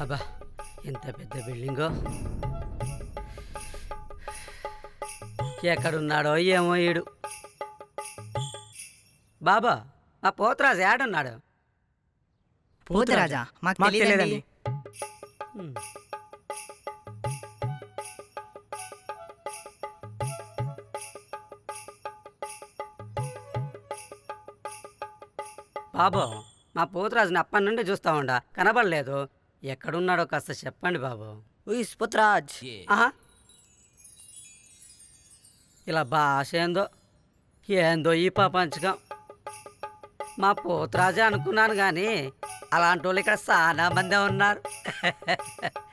అబ్బా ఎంత పెద్ద బిల్డింగో. ఎక్కడున్నాడో ఏమో ఈడు. బాబా మా పోతరాజు ఏడున్నాడు? పోతురాజా? మాకు మాకు తెలియదండి. బాబు మా పోతురాజుని అప్పటి నుండి చూస్తా ఉండా కనబడలేదు. ఎక్కడున్నాడో కాస్త చెప్పండి బాబు. ఉయిస్ పుత్రాజ్. ఆహా. ఇలా భాష ఏందో ఏందో ఈ ప్రపంచకం. మా పోతురాజే అనుకున్నాను కానీ అలాంటి వాళ్ళు ఇక్కడ చాలా మందే ఉన్నారు.